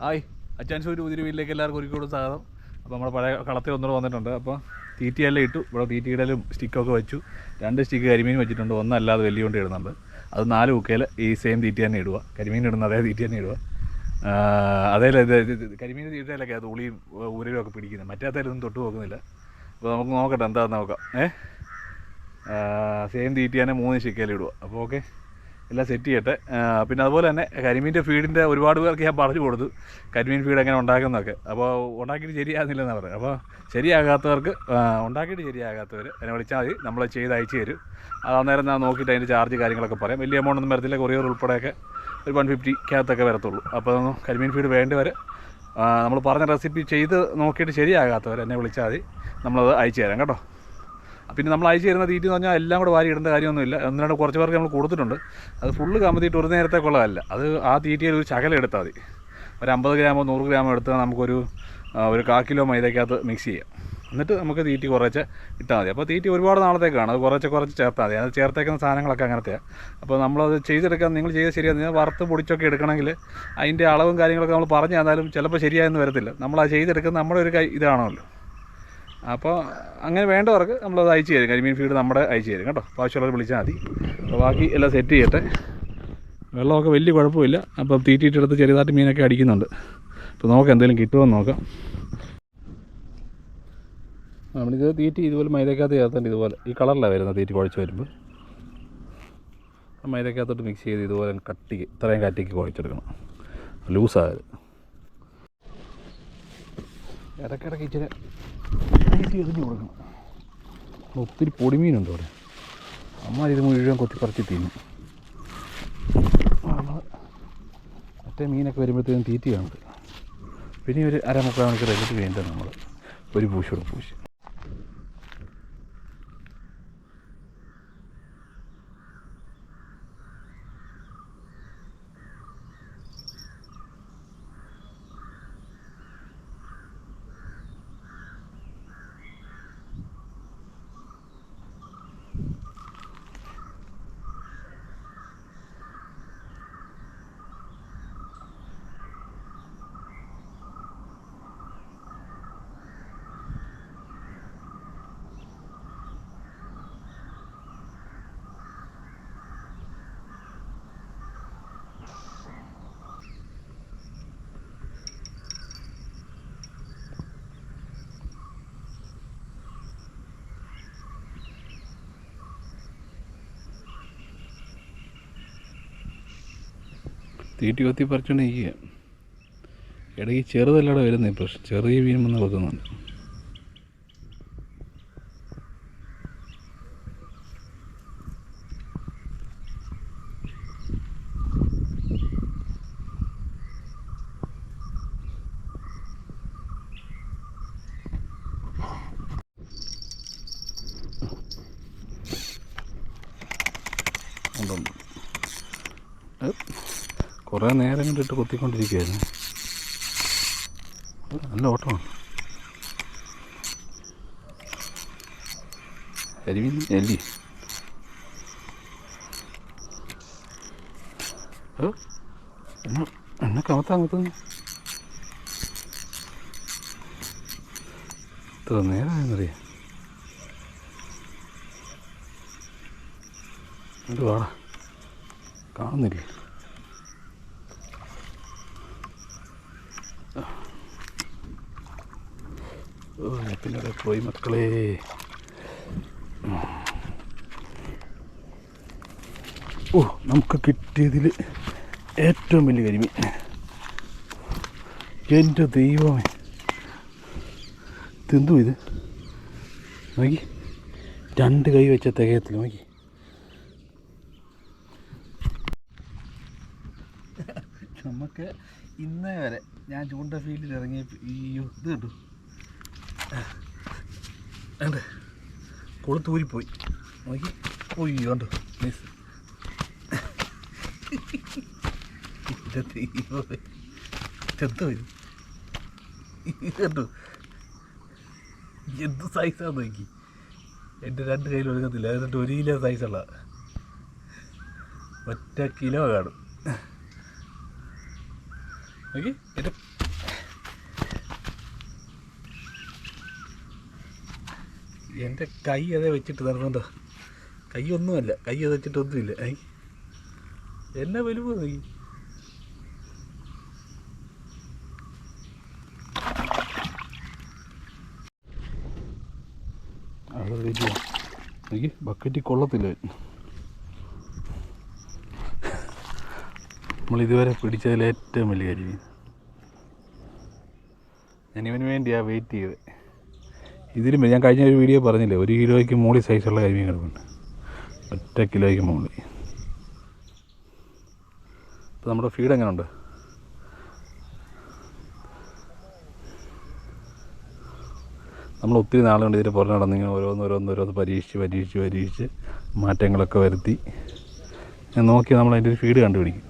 Hi. ഒരു പുതിയ വീട്ടിലേക്ക് എല്ലാവർക്കും ഒരിക്കലും സ്വാഗതം. അപ്പോൾ നമ്മുടെ പഴയ കളത്തിൽ ഒന്നുകൂടെ വന്നിട്ടുണ്ട്. അപ്പോൾ തീറ്റിയെല്ലാം ഇട്ടു. ഇവിടെ തീറ്റിയിടലും സ്റ്റിക്കൊക്കെ വെച്ചു. രണ്ട് സ്റ്റിക്ക് കരിമീൻ വെച്ചിട്ടുണ്ട്. ഒന്നല്ലാതെ വലിയ കൊണ്ട് ഇടുന്നുണ്ട്. അത് നാല് ബുക്കയിൽ ഈ സെയിം തീറ്റ തന്നെ ഇടുക. കരിമീൻ ഇടുന്ന അതേ തീറ്റ തന്നെ ഇടുക. അതേ കരിമീൻ തീറ്റയിലൊക്കെ അത് ഉളിയും ഊരലും ഒക്കെ പിടിക്കുന്നത്. മറ്റാത്തതിലൊന്നും തൊട്ട് നോക്കുന്നില്ല. അപ്പോൾ നമുക്ക് നോക്കട്ടെ എന്താണെന്ന് നോക്കാം. ഏഹ് സെയിം തീറ്റ തന്നെ മൂന്ന് ഇടുക. അപ്പോൾ ഓക്കെ എല്ലാം സെറ്റ് ചെയ്യട്ടെ. പിന്നെ അതുപോലെ തന്നെ കരിമീന്റെ ഫീഡിന്റെ ഒരുപാട് പേർക്ക് ഞാൻ പറഞ്ഞു കൊടുത്തു. കരിമീൻ ഫീഡ് എങ്ങനെ ഉണ്ടാക്കുന്നതൊക്കെ. അപ്പോൾ ഉണ്ടാക്കിയിട്ട് ശരിയാകുന്നില്ലെന്നാണ് പറയുന്നത് അപ്പോൾ ശരിയാകാത്തവർക്ക് ഉണ്ടാക്കിയിട്ട് ശരിയാകാത്തവർ എന്നെ വിളിച്ചാൽ മതി. നമ്മൾ ചെയ്ത് അയച്ചു തരും. അത് അന്നേരം ഞാൻ നോക്കിയിട്ട് അതിന്റെ ചാർജ് കാര്യങ്ങളൊക്കെ പറയാം. വലിയ എമൗണ്ട് ഒന്നും വരത്തില്ല. കൊറിയർ ഉൾപ്പെടെയൊക്കെ ഒരു വൺ ഫിഫ്റ്റിക്കകത്തൊക്കെ വരത്തുള്ളൂ. അപ്പോൾ കരിമീൻ ഫീഡ് വേണ്ടവർ നമ്മൾ പറഞ്ഞ റെസിപ്പി ചെയ്ത് നോക്കിയിട്ട് ശരിയാകാത്തവർ എന്നെ വിളിച്ചാൽ മതി. നമ്മളത് അയച്ചു തരാം കേട്ടോ. പിന്നെ നമ്മൾ അയച്ചു തരുന്ന തീറ്റി എന്ന് പറഞ്ഞാൽ എല്ലാം കൂടെ വാരി ഇടേണ്ട കാര്യമൊന്നുമില്ല. ഒന്ന് രണ്ട് കുറച്ച് പേർക്ക് നമ്മൾ കൊടുത്തിട്ടുണ്ട്. അത് ഫുള്ള് കമ്പത്തിയിട്ട് ഒരു നേരത്തേക്കുള്ളതല്ല. അത് ആ തീറ്റയിൽ ഒരു ശകലം എടുത്താൽ മതി. ഒരു അമ്പത് ഗ്രാമോ നൂറ് ഗ്രാമോ എടുത്താൽ നമുക്കൊരു ഒരു കാ കിലോ മൈദക്കകത്ത് മിക്സ് ചെയ്യാം. എന്നിട്ട് നമുക്ക് തീറ്റി കുറച്ച് ഇട്ടാൽ മതി. അപ്പോൾ തീറ്റി ഒരുപാട് നാളത്തേക്കാണ്. അത് കുറച്ച് കുറച്ച് ചേർത്താൽ മതി. അത് ചേർത്തേക്കുന്ന സാധനങ്ങളൊക്കെ അങ്ങനത്തെയാണ് അപ്പോൾ നമ്മളത് ചെയ്തെടുക്കാൻ നിങ്ങൾ ചെയ്ത് ശരിയാണ് നിങ്ങൾ വറുത്ത് പൊടിച്ചൊക്കെ എടുക്കണമെങ്കിൽ അതിന്റെ അളവും കാര്യങ്ങളൊക്കെ നമ്മൾ പറഞ്ഞു തന്നാലും ചിലപ്പോൾ ശരിയായെന്ന് വരത്തില്ല. നമ്മൾ ആ ചെയ്തെടുക്കുന്നത് നമ്മുടെ ഒരു കൈ ഇതാണല്ലോ. അപ്പോൾ അങ്ങനെ വേണ്ടവർക്ക് നമ്മളത് അയച്ചു തരും. കരിമീൻ ഫീഡ് നമ്മുടെ അയച്ചു തരും കേട്ടോ. ആവശ്യമുള്ളവർ വിളിച്ചാൽ മതി. അപ്പോൾ ബാക്കി എല്ലാം സെറ്റ് ചെയ്യട്ടെ. വെള്ളമൊക്കെ വലിയ കുഴപ്പമില്ല. അപ്പം തീറ്റിയിട്ടെടുത്ത് ചെറുതായിട്ട് മീനൊക്കെ അടിക്കുന്നുണ്ട്. അപ്പോൾ നോക്കാം എന്തെങ്കിലും കിട്ടുമോ നോക്കാം. നമ്മളിത് തീറ്റി ഇതുപോലെ മൈദക്കകത്ത് ചേർത്തേണ്ട ഇതുപോലെ. ഈ കളറിലാണ് വരുന്നത് തീറ്റി കുഴച്ച് വരുമ്പോൾ മൈദക്കകത്തോട്ട് മിക്സ് ചെയ്ത് ഇതുപോലെ കട്ടിക്ക് ഇത്രയും കട്ടിക്ക് കുഴച്ചെടുക്കണം. ലൂസായത് ഇടയ്ക്കിടയ്ക്ക് ഇച്ചിരി തീറ്റി എറിഞ്ഞു കൊടുക്കണം. ഒത്തിരി പൊടിമീനുണ്ട് അവിടെ അമ്മ ഇത് മുഴുവൻ കൊത്തി പറിച്ച് തിന്നും. നമ്മൾ മറ്റേ മീനൊക്കെ വരുമ്പോഴത്തേക്കും തീറ്റി പിന്നെ ഒരു അരമുക്കാൽ മണിക്കൂർ കഴിഞ്ഞിട്ട് വേണ്ടത് നമ്മൾ ഒരു പൂശോട് പൂശി. തീറ്റി കൊത്തി പറിച്ചുകൊണ്ട് ഇരിക്കുക ഇടയ്ക്ക് ചെറുതല്ലാതെ വരുന്നേ പ്രശ്നം ചെറിയ മീൻ വന്ന് കൊത്തുന്നുണ്ട് ഉണ്ടുണ്ട്. കുറേ നേരം കണ്ടിട്ട് കൊത്തിക്കൊണ്ടിരിക്കുകയായിരുന്നു. നല്ല ഓട്ടമാണ്. എരിവിൻ എല്ലി എന്നെ കമത്താൻ കത്തുന്നു ഇത്ര നേരമായെന്നറിയാം എന്ത് വാടാ. കാണുന്നില്ലേ? പിന്നെ പോയി മക്കളെ. ഓ നമുക്ക് കിട്ടിയതിൽ ഏറ്റവും വലിയ കരിമീൻ. എന്റെ ദൈവമേ. തിന്തു ഇത്? നോക്കി. രണ്ട് കൈ വെച്ച തികയത്തിൽ നോക്കി. നമുക്ക് ഇന്നേ വരെ ഞാൻ ചൂണ്ട ഫീൽഡിൽ ഇറങ്ങിയ ഈ ഇത് കണ്ടു? ഉണ്ട് കൊളുത്തൂരിപ്പോയി. നോക്കി. ഒയ്യോ ഉണ്ട് മിസ് ചെത്ത് കണ്ടു എന്ത് സൈസാന്ന് നോക്കി. എന്റെ രണ്ട് കയ്യിൽ ഒതുങ്ങത്തില്ല എന്നിട്ട് ഒരു കിലോ സൈസുള്ള ഒറ്റ കിലോ കാണും. നോക്കി. എന്റെ എന്റെ കൈ അതേ വെച്ചിട്ട് തരണോണ്ടോ കൈ ഒന്നുമല്ല കൈ അത് വെച്ചിട്ടൊന്നുമില്ല ഐ എന്നെ വലുവ് നീ? എനിക്ക് ബക്കറ്റിൽ കൊള്ളത്തില്ല. നമ്മൾ ഇതുവരെ പിടിച്ചതിൽ ഏറ്റവും വലിയ കാര്യം. ഞാനിവന് വേണ്ടിയാണ് വേണ്ടിയാ വെയിറ്റ് ചെയ്തത്. ഇതിലും ഞാൻ കഴിഞ്ഞ ഒരു വീഡിയോ പറഞ്ഞില്ലേ ഒരു കിലോയ്ക്ക് മുകളിൽ സൈസുള്ള കരിമീൻ കിടപ്പുണ്ട്. ഒറ്റ കിലോയ്ക്ക് മുകളിൽ. അപ്പോൾ നമ്മുടെ ഫീഡ് എങ്ങനെയുണ്ട് നമ്മൾ ഒത്തിരി നാളുകൊണ്ട് ഇതിന്റെ പുറം നടന്നിങ്ങനെ ഓരോന്ന് ഓരോന്ന് ഓരോന്ന് പരീക്ഷിച്ച് പരീക്ഷിച്ച് പരീക്ഷിച്ച് മാറ്റങ്ങളൊക്കെ വരുത്തി. ഞാൻ നോക്കി നമ്മൾ അതിന്റെ ഒരു ഫീഡ് കണ്ടുപിടിക്കും.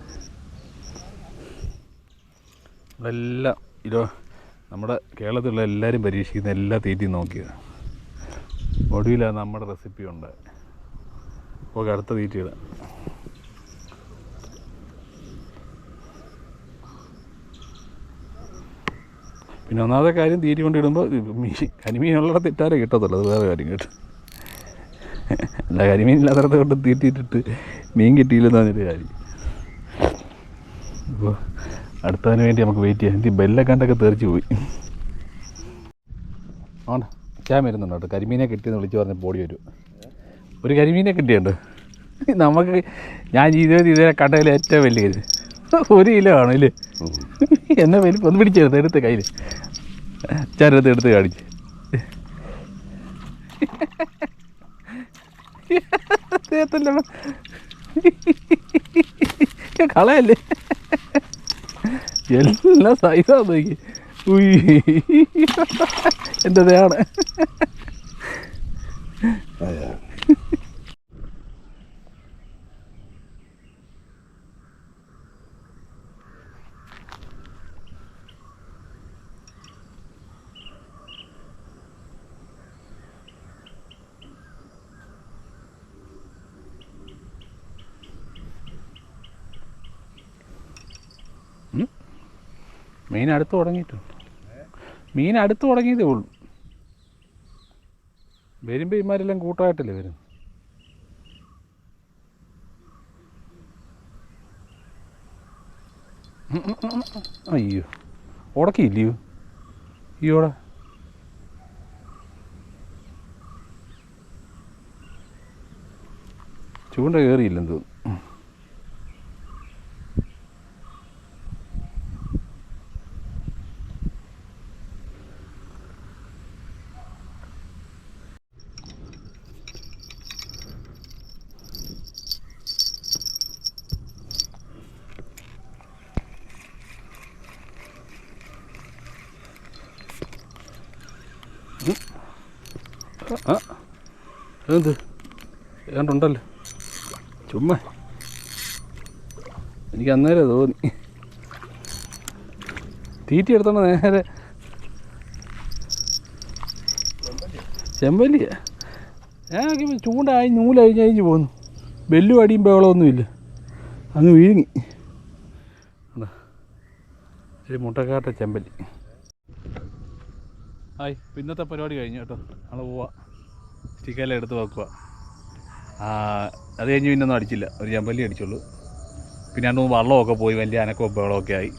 നമ്മളെല്ലാം ഇരോ നമ്മുടെ കേരളത്തിലുള്ള എല്ലാവരും പരീക്ഷിക്കുന്ന എല്ലാ തീറ്റയും നോക്കിയത്. ഒടുവിലാണ് നമ്മുടെ റെസിപ്പി ഉണ്ട്. ഓക്കെ അടുത്ത തീറ്റയിടാം പിന്നെ ഒന്നാമത്തെ കാര്യം തീറ്റി കൊണ്ടിടുമ്പോൾ മീൻ കരിമീനുള്ള തെറ്റാരെ കിട്ടത്തുള്ളൂ. അത് വേറെ കാര്യം കേട്ടോ. അല്ല കരിമീൻ കൊണ്ട് തീറ്റിയിട്ടിട്ട് മീൻ കിട്ടിയില്ലെന്ന് പറഞ്ഞിട്ട് കാര്യം. അപ്പോൾ അടുത്തതിന് വേണ്ടി നമുക്ക് വെയിറ്റ് ചെയ്യാം. എനിക്ക് ബെല്ലക്കണ്ടൊക്കെ തെറിച്ച് പോയി. ആണ്? ഞാൻ വരുന്നുണ്ട് കേട്ടോ? കരിമീനെ കിട്ടിയെന്ന് വിളിച്ച് പറഞ്ഞ ബോഡി വരും. ഒരു കരിമീനെ കിട്ടിയുണ്ട് നമുക്ക് ഞാൻ ജീവിതത്തിൽ ഇതുവരെ കണ്ടതിൽ ഏറ്റവും വലിയ കരുത് ഒരു കിലോ ആണ് ഇല്ലേ? എന്നെ വലിപ്പം ഒന്ന് പിടിച്ചെടുത്ത് എടുത്ത് കയ്യിൽ ചരത്ത് എടുത്ത് കാണിച്ച്. കളയല്ലേ? എല്ലാം സൈസാന്ന് നോക്കി ഉയ്യ്. എന്റെ ദേഹാണ് മീൻ അടുത്ത് തുടങ്ങിയിട്ടുണ്ട്. മീൻ അടുത്ത് തുടങ്ങിയതേ ഉള്ളൂ. വരുമ്പോൾ ഇമാരെല്ലാം കൂട്ടമായിട്ടല്ലേ വരുന്നത്. അയ്യോ ഉടക്കിയില്ലയോ? അയ്യോടാ. ചൂണ്ട കയറിയില്ലെന്ന് തോന്നുന്നു ആ എന്ത് ഏണ്ടുണ്ടല്ലോ ചുമ്മാ. എനിക്ക് അന്നേരം തോന്നി. തീറ്റി എടുത്തോണ്ട് നേരെ. ചെമ്പല്ലിയ ഞാൻ ചൂണ്ട ചൂണ്ടായി നൂലഴിഞ്ഞ് അഴിഞ്ഞ് പോന്നു. ബെല്ലും അടിയും ബഹളമൊന്നുമില്ല അങ്ങ് വീഴുങ്ങി? ഒരു മുട്ടക്കാട്ട ചെമ്പല്ലി. പിന്നത്തെ ഇന്നത്തെ പരിപാടി കഴിഞ്ഞു കേട്ടോ. നമ്മൾ പോവാം. സ്റ്റിക്കെല്ലാം എടുത്ത് വെക്കുക അത് കഴിഞ്ഞ് പിന്നെ ഒന്നും അടിച്ചില്ല. ഒരു ചെമ്പല്ലി അടിച്ചുള്ളൂ. പിന്നെ രണ്ട് മൂന്ന് വള്ളമൊക്കെ പോയി വലിയ അനക്കവും ബഹളമൊക്കെ ആയി.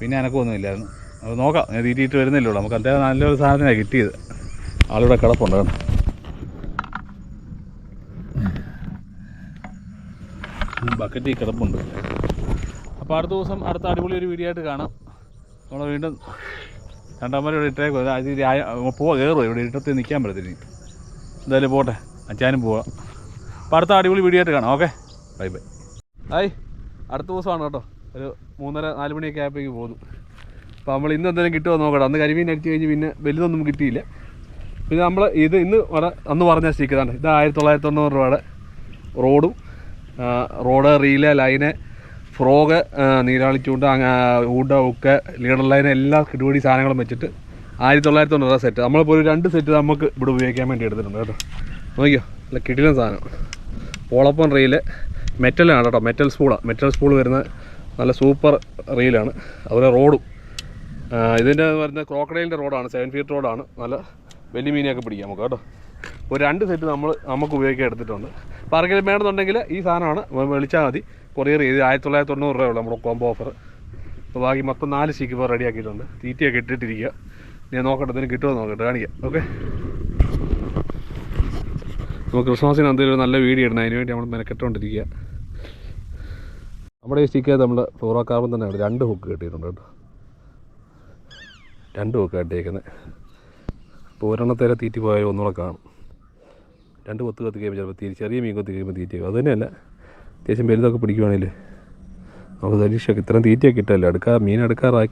പിന്നെ അനക്കമൊന്നും ഇല്ലായിരുന്നു. അത് നോക്കാം. ഞാൻ തീറ്റിയിട്ട് വരുന്നില്ലല്ലോ നമുക്ക് അത്യാവശ്യം നല്ലൊരു സാധനമാണ് കിട്ടിയത്. ആളിവിടെ കിടപ്പുണ്ട് കേട്ടോ. ബക്കറ്റിൽ കിടപ്പുണ്ട്. അപ്പോൾ അടുത്ത ദിവസം അടുത്ത അടിപൊളി ഒരു വീഡിയോ ആയിട്ട് കാണാം. നമ്മൾ വീണ്ടും രണ്ടാമത് ഇവിടെ ഇട്ടേക്കും പോവാ കയറുമോ ഇവിടെ ഇട്ടത്തിൽ നിൽക്കാൻ പറ്റത്തില്ല എന്തായാലും പോട്ടെ. അച്ചാനും പോവാം. അപ്പോൾ അടുത്ത അടിപൊളി വീഡിയോ ആയിട്ട് കാണാം. ഓക്കെ ബൈ ബൈ ഹായ് അടുത്ത ദിവസമാണ് കേട്ടോ. ഒരു മൂന്നര നാല് മണിയൊക്കെ ആയപ്പോഴേക്ക് പോകുന്നു. അപ്പോൾ നമ്മൾ ഇന്ന് എന്തെങ്കിലും കിട്ടുമോ നോക്കട്ടെ. അന്ന് കരിമീൻ അടിച്ച് കഴിഞ്ഞ് പിന്നെ വലുതൊന്നും കിട്ടിയില്ല. പിന്നെ നമ്മൾ ഇത് ഇന്ന് അന്ന് പറഞ്ഞ സ്റ്റിക്ക് ഇതാണ് ഇത് ആയിരത്തി തൊള്ളായിരത്തി തൊണ്ണൂറ് രൂപയുടെ റോഡും റോഡ് റീൽ ലൈന് ഫ്രോഗ് നീരാളി ചൂണ്ട അങ്ങ ഊണ്ട ഉക്ക് ലീഡർ ലൈൻ എല്ലാ കിടുപിടി സാധനങ്ങളും വെച്ചിട്ട് ആയിരത്തി തൊള്ളായിരത്തി തൊണ്ണൂറ് സെറ്റ് നമ്മളിപ്പോൾ ഒരു രണ്ട് സെറ്റ് നമുക്ക് ഇവിടെ ഉപയോഗിക്കാൻ വേണ്ടി എടുത്തിട്ടുണ്ട് കേട്ടോ. നോക്കിയോ? അല്ല കിടിലൻ സാധനം. പോളപ്പൻ റീൽ മെറ്റലാണ് കേട്ടോ മെറ്റൽ സ്പൂളാണ് മെറ്റൽ സ്പൂൾ വരുന്ന നല്ല സൂപ്പർ റീലാണ്. അതുപോലെ റോഡും. ഇതിന്റെ വരുന്ന ക്രോക്കഡൈലിന്റെ റോഡാണ് സെവൻ ഫീറ്റ് റോഡാണ്. നല്ല വലിയ മീനെയൊക്കെ പിടിക്കാം നമുക്ക് കേട്ടോ. ഒരു രണ്ട് സെറ്റ് നമ്മൾ നമുക്ക് ഉപയോഗിക്കാൻ എടുത്തിട്ടുണ്ട്. അപ്പോൾ ആർക്കെങ്കിലും വേണമെന്നുണ്ടെങ്കിൽ ഈ സാധനമാണ് വിളിച്ചാൽ മതി. കൊറിയർ ചെയ്ത് ആയിരത്തി തൊള്ളായിരത്തി തൊണ്ണൂറ് രൂപയുള്ളൂ നമ്മുടെ കോംബോ ഓഫർ അപ്പോൾ ബാക്കി മൊത്തം നാല് സ്റ്റിക്ക് ഇപ്പോൾ റെഡിയാക്കിയിട്ടുണ്ട് തീറ്റയൊക്കെ ഇട്ടിട്ടിരിക്കുക. ഞാൻ നോക്കട്ടെ ഇതിന് കിട്ടുമോ നോക്കട്ടെ കാണിക്കാം. ഓക്കെ നമുക്ക് ക്രിസ്മസിന് എന്തെങ്കിലും നല്ല വീഡിയോ ഇടണം അതിന് വേണ്ടി നമ്മൾ മെനക്കെട്ടുകൊണ്ടിരിക്കുക നമ്മുടെ ഈ സ്റ്റിക്ക് നമ്മൾ ഫ്ലോറോ കാർബൺ തന്നെയാണ്. രണ്ട് ഹുക്ക് കിട്ടിയിട്ടുണ്ട് കേട്ടോ. രണ്ട് ഹുക്ക് കെട്ടിയേക്കുന്നത് അപ്പോൾ ഒരെണ്ണത്തേരെ തീറ്റി പോയാലും ഒന്നുകൂടെ കാണും. രണ്ട് കൊത്ത് കത്തി കഴിയുമ്പോൾ ചിലപ്പോൾ തീറ്റി ചെറിയ മീൻ കൊത്തി കഴിയുമ്പോൾ തീറ്റി അത് തന്നെയല്ല. അത്യാവശ്യം വലുതൊക്കെ പിടിക്കുവാണെങ്കിൽ നമുക്ക് പരീക്ഷയൊക്കെ ഇത്രയും തീറ്റയൊക്കെ ഇട്ടല്ലേ എടുക്കാ മീൻ എടുക്കാറായി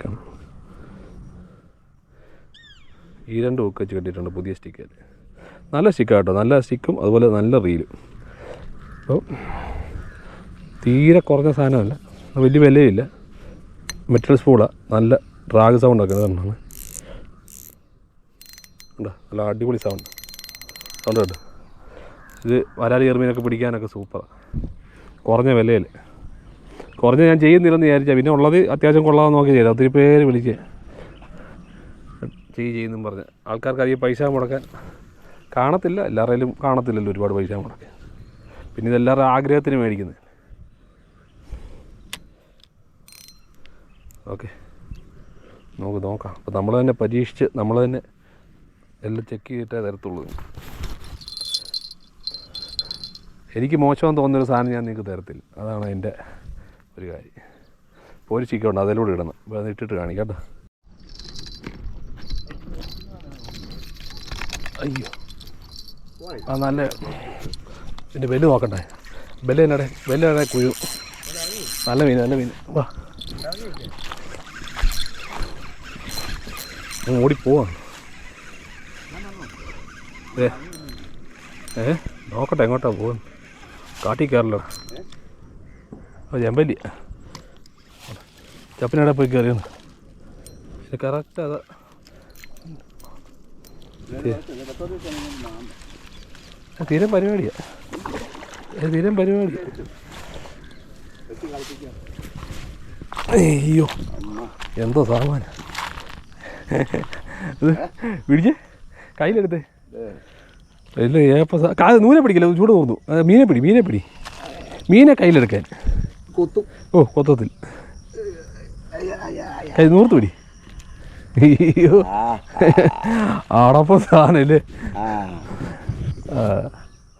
ഈ രണ്ട് ഹുക്ക് വെച്ച് കെട്ടിയിട്ടുണ്ട് പുതിയ സ്റ്റിക്കിൽ നല്ല സ്റ്റിക്കാണ് കേട്ടോ നല്ല സ്റ്റിക്കും അതുപോലെ നല്ല റീലും. അപ്പോൾ തീരെ കുറഞ്ഞ സാധനമല്ല. വലിയ വിലയില്ല മെറ്റൽ സ്പൂളാണ് നല്ല ഡ്രാഗ് സൗണ്ട് ഒക്കെ ഇതാണ് ഉണ്ടോ നല്ല അടിപൊളി സൗണ്ട് സൗണ്ട് കേട്ടോ ഇത് വരാലി ചെറുമീനൊക്കെ പിടിക്കാനൊക്കെ സൂപ്പറാണ് കുറഞ്ഞ വിലയിൽ കുറഞ്ഞ ഞാൻ ചെയ്യുന്നില്ലെന്ന് വിചാരിച്ചാൽ പിന്നെ ഉള്ളത് അത്യാവശ്യം കൊള്ളാമെന്ന് നോക്കി ചെയ്തു. ഒത്തിരി പേര് വിളിക്കുക ചെയ്യുന്നും പറഞ്ഞ്. ആൾക്കാർക്ക് അധികം പൈസ മുടക്കാൻ കാണത്തില്ല. എല്ലാവരുടെയും കാണത്തില്ലല്ലോ ഒരുപാട് പൈസ മുടക്കി പിന്നെ ഇതെല്ലാവരുടെ ആഗ്രഹത്തിന് മേടിക്കുന്നത്. ഓക്കെ. നമുക്ക് നോക്കാം. അപ്പോൾ നമ്മൾ തന്നെ പരീക്ഷിച്ച് നമ്മൾ തന്നെ എല്ലാം ചെക്ക് ചെയ്തിട്ടേ തരത്തുള്ളൂ. എനിക്ക് മോശമെന്ന് തോന്നുന്നൊരു സാധനം ഞാൻ നിങ്ങൾക്ക് തരത്തില്ല. അതാണ് എന്റെ ഒരു കാര്യം. അപ്പോൾ ഒരു ചിക്കുണ്ട് അതിലൂടെ ഇടണം. അപ്പോൾ അത് ഇട്ടിട്ട് കാണിക്കാം കേട്ടോ. അയ്യോ. ആ നല്ല ഇതിന്റെ ബെല്ല് നോക്കട്ടെ ബെല്ല് തന്നെ ബെല്ല് തന്നെ കുഴു നല്ല മീൻ നല്ല മീൻ. വാ. ഓടിപ്പോവാണ് ഏ ഏ? നോക്കട്ടെ എങ്ങോട്ടാ പോകുന്നു കാട്ടി കയറല്ലോ ചെമ്പല്ലി. ചപ്പിനടെ പോയി കയറിയെന്ന്. ഇത് കറക്റ്റ് അതാ. തീരെ പരിപാടിയാ. തീരെ പരിപാടി. അയ്യോ എന്തോ സാമാന. പിടിച്ചേ? കയ്യിലെടുത്തേ. ഇല്ല ഏപ്പ നൂനെ പിടിക്കില്ല ചൂട് തോന്നു മീനെ പിടി മീനെ പിടി. മീനെ കയ്യിലെടുക്കാൻ. ഓ കൊത്തത്തിൽ. കൈ നൂർത്ത് പിടി. അയ്യോ. ആടപ്പം സാധനല്ലേ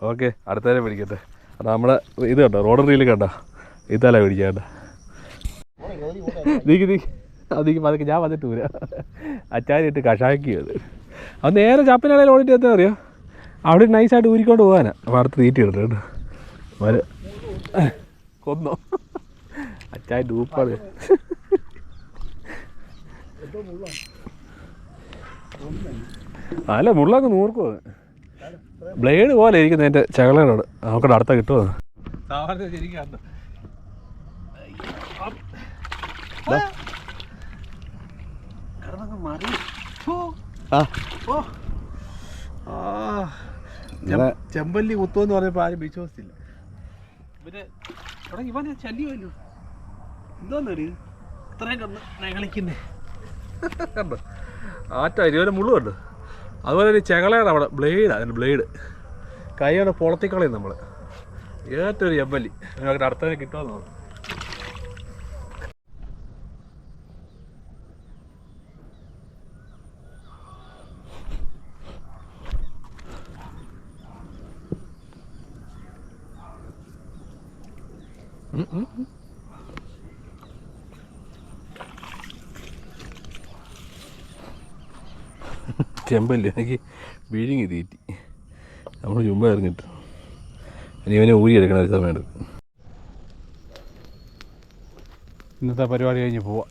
ഓക്കെ അടുത്തേരെ പിടിക്കട്ടെ. അത് നമ്മളെ ഇത് കണ്ടോ? റോഡ് റീൽ കണ്ടോ? ഇതല്ല പിടിക്കട്ടെ കേട്ടോ നീക്ക്. നീക്ക് അതിക്ക് പതുക്കെ ഞാൻ വന്നിട്ട് വരാ അച്ചാരിട്ട് കഷാക്കി അത്. നേരെ ചപ്പിനിടയിൽ ഓടിട്ട് എന്താ അറിയോ? അവിടെ നൈസായിട്ട് ഊരിക്കൊണ്ട് പോകാനാ അപ്പോൾ അടുത്ത് തീറ്റി കേട്ടോ. വര. കൊന്നോ. അച്ചായ ഡൂപ്പാണ് അല്ല മുള്ളൊക്കെ നൂർക്കും ബ്ലേഡ് പോലെ ഇരിക്കുന്നു എന്റെ ചകളോട് നമുക്ക് അടുത്ത കിട്ടുമോ? ചെമ്പല്ലി കുത്തുവെന്ന് പറഞ്ഞപ്പോ ആരും വിശ്വസിച്ചില്ല. പിന്നെ ഇവനെ ശല്യമല്ലോ എന്തോന്നടി? ഇത്രയും കണ്ട് കളിക്കുന്നേ കണ്ടോ? ആറ്റ ഇരുപത് മുള്ളു കണ്ടോ അതുപോലെ ഒരു ചെങ്ങളയാണ് അവിടെ. ബ്ലേഡ് അതിന്റെ ബ്ലേഡ് കൈയോടെ പൊളത്തിക്കളയും നമ്മൾ ഏറ്റവും ഒരു അതിനകത്ത് ഞങ്ങൾക്ക് അടുത്തതിനെ കിട്ടുമെന്ന് തോന്നുന്നു. ചെമ്പല്ലി എനിക്ക് വിഴുങ്ങി തീറ്റി. നമ്മൾ ചുമ്പ ഇറങ്ങിട്ട്. ഇനി ഇവനെ ഊരി എടുക്കണ ഒരു സമയം ഇന്നത്തെ പരിപാടി കഴിഞ്ഞ് പോവാം.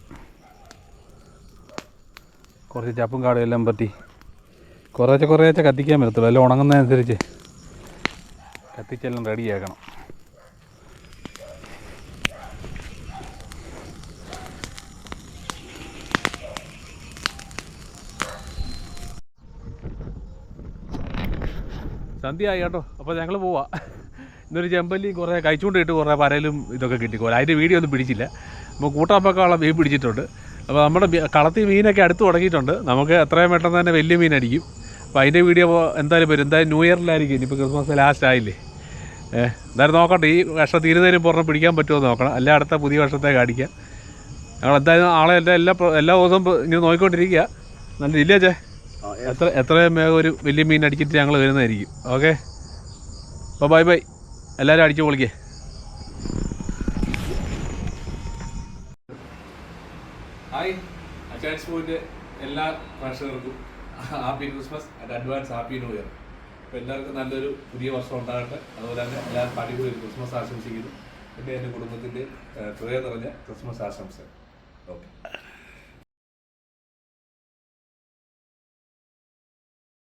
കുറച്ച് ചപ്പും കാടും എല്ലാം പറ്റി. കുറേശ്ശെ കുറേശ്ശെ കത്തിക്കാൻ പറ്റത്തുള്ളൂ. എല്ലാം ഉണങ്ങുന്നതനുസരിച്ച് കത്തിച്ചെല്ലാം റെഡിയാക്കണം സന്ധ്യയായി കേട്ടോ. അപ്പോൾ ഞങ്ങൾ പോവാം. ഇന്നൊരു ചെമ്പല്ലിയും കുറേ കഴിച്ചുകൊണ്ട് ഇട്ട് കുറേ പരലും ഇതൊക്കെ കിട്ടി കുറേ അതിന്റെ വീഡിയോ ഒന്നും പിടിച്ചില്ല. അപ്പോൾ കൂട്ടാപ്പൊക്കെയുള്ള മീൻ പിടിച്ചിട്ടുണ്ട്. അപ്പോൾ നമ്മുടെ കളത്തി മീനൊക്കെ അടുത്ത് തുടങ്ങിയിട്ടുണ്ട്. നമുക്ക് എത്രയും പെട്ടെന്ന് തന്നെ വലിയ മീൻ അടിക്കും. അപ്പോൾ അതിന്റെ വീഡിയോ എന്തായാലും വരും. എന്തായാലും ന്യൂ ഇയറിലായിരിക്കും. ഇനിയിപ്പോൾ ക്രിസ്മസ് ലാസ്റ്റ് ആയില്ലേ. ഏഹ് എന്തായാലും നോക്കട്ടെ. ഈ വർഷം തീരുന്നതിനും പുറമെ പിടിക്കാൻ പറ്റുമോ നോക്കണം. അല്ല അടുത്ത പുതിയ വർഷത്തേക്ക് അടിക്കാം. ഞങ്ങൾ എന്തായാലും ആളെ എല്ലാ എല്ലാ എല്ലാ ദിവസവും ഇങ്ങനെ നോക്കിക്കൊണ്ടിരിക്കുക. നല്ല ഇല്ലേ ചേ എത്ര എത്രയും വേഗം ഒരു വലിയ മീൻ അടിച്ചിട്ട് ഞങ്ങൾ വരുന്നതായിരിക്കും. ഓക്കെ അപ്പോൾ ബൈ ബൈ എല്ലാവരും അടിച്ചു പൊളിക്കേ. ഹായ് അച്ചാൻസ് പോയിന്റെ എല്ലാ പ്രേക്ഷകർക്കും happy Christmas and advance happy new year അപ്പോൾ എല്ലാവർക്കും നല്ലൊരു പുതിയ വർഷം ഉണ്ടാകട്ടെ. അതുപോലെ തന്നെ എല്ലാവർക്കും അടിപൊളി ക്രിസ്മസ് ആശംസിക്കുന്നു. എന്റെ എന്റെ കുടുംബത്തിന്റെ ഹൃദയം നിറഞ്ഞ ക്രിസ്മസ് ആശംസ ഓക്കെ